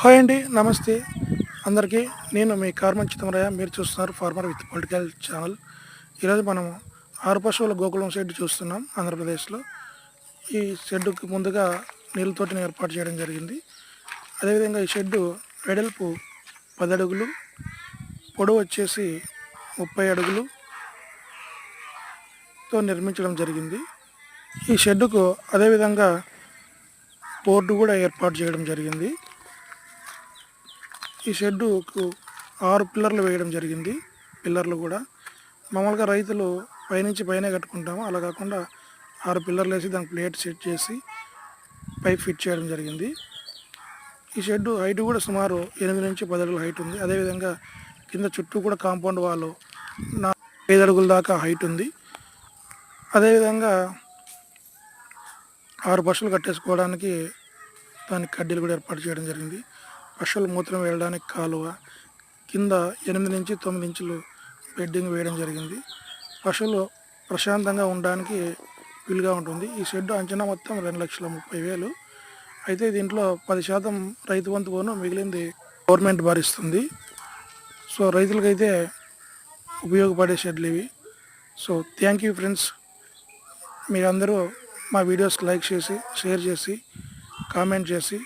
Hi అండి నమస్తే. అందరికీ నేను మీ కార్మన్ చిత్తమరయ్య మీరు చూస్తున్నారు ఫార్మర్ విత్ పొలిటికల్ ఛానల్ ఈరోజు మనం ఆరు పశువుల గోకులం షెడ్ చూస్తున్నాం ఆంధ్రప్రదేశ్లో. ఈ షెడ్డుకి ముందుగా నీళ్ళతోటిని ఏర్పాటు చేయడం జరిగింది. అదేవిధంగా ఈ షెడ్డు వెడల్పు పది అడుగులు పొడవు వచ్చేసి ముప్పై అడుగులు తో నిర్మించడం జరిగింది. ఈ షెడ్డుకు అదేవిధంగా బోర్డు కూడా ఏర్పాటు చేయడం జరిగింది. ఈ షెడ్డుకు ఆరు పిల్లర్లు వేయడం జరిగింది. పిల్లర్లు కూడా మామూలుగా రైతులు పైనుంచి పైనే కట్టుకుంటాము. అలా కాకుండా ఆరు పిల్లర్లు వేసి దానికి ప్లేట్ సెట్ చేసి పైప్ ఫిట్ చేయడం జరిగింది. ఈ షెడ్డు హైట్ కూడా సుమారు ఎనిమిది నుంచి పది అడుగుల హైట్ ఉంది. అదేవిధంగా కింద చుట్టూ కూడా కాంపౌండ్ వాళ్ళు నా ఐదు అడుగుల దాకా హైట్ ఉంది. అదేవిధంగా ఆరు బస్సులు కట్టేసుకోవడానికి దానికి కడ్డీలు కూడా ఏర్పాటు చేయడం జరిగింది. పశువులు మూత్రం వేయడానికి కాలువ కింద ఎనిమిది నుంచి తొమ్మిది ఇంచులు బెడ్డింగ్ వేయడం జరిగింది. పశువులు ప్రశాంతంగా ఉండడానికి వీలుగా ఉంటుంది. ఈ షెడ్ అంచనా మొత్తం రెండు లక్షల ముప్పై వేలు. అయితే దీంట్లో పది శాతం రైతు వంతు పోను మిగిలింది గవర్నమెంట్ భరిస్తుంది. సో రైతులకైతే ఉపయోగపడే షెడ్లు ఇవి. So thank you friends. మీరందరూ మా వీడియోస్కి లైక్ చేసి షేర్ చేసి కామెంట్ చేసి